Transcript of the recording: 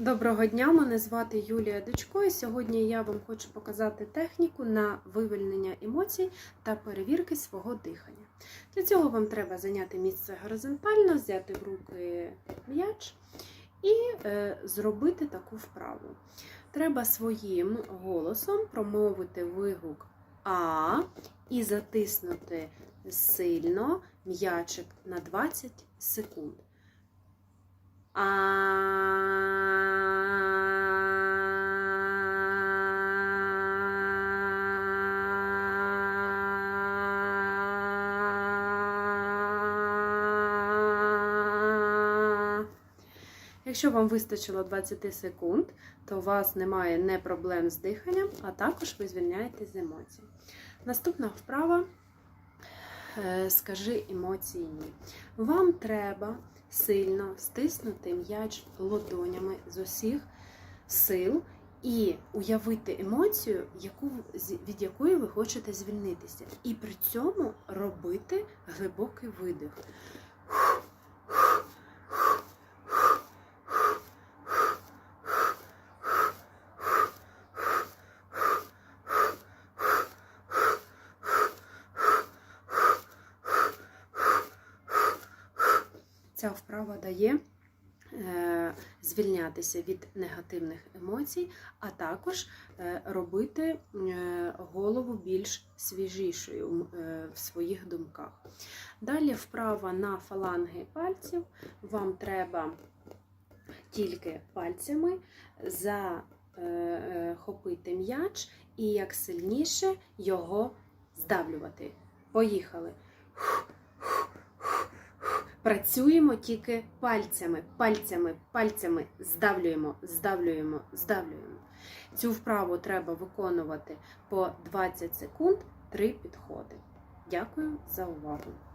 Доброго дня, мене звати Юлія Дочко, і сьогодні я вам хочу показати техніку на вивільнення емоцій та перевірки свого дихання. Для цього вам треба зайняти місце горизонтально, взяти в руки м'яч і е, зробити таку вправу. Треба своїм голосом промовити вигук А і затиснути сильно м'ячик на 20 секунд. А. Якщо вам вистачило 20 секунд, то у вас немає не проблем з диханням, а також ви звільняєтесь з емоцій. Наступна вправа е, скажи емоції ні. Вам треба сильно стиснути м'яч ладонями з усіх сил і уявити емоцію, яку, від якої ви хочете звільнитися. І при цьому робити глибокий видих. Ця вправа дає е, звільнятися від негативних емоцій, а також е, робити е, голову більш свіжішою в своїх думках. Далі вправа на фаланги пальців. Вам треба тільки пальцями захопити м'яч і як сильніше його здавлювати. Поїхали. Працюємо тільки пальцями, пальцями, пальцями здавлюємо, здавлюємо, здавлюємо. Цю вправу треба виконувати по 20 секунд, 3 підходи. Дякую за увагу!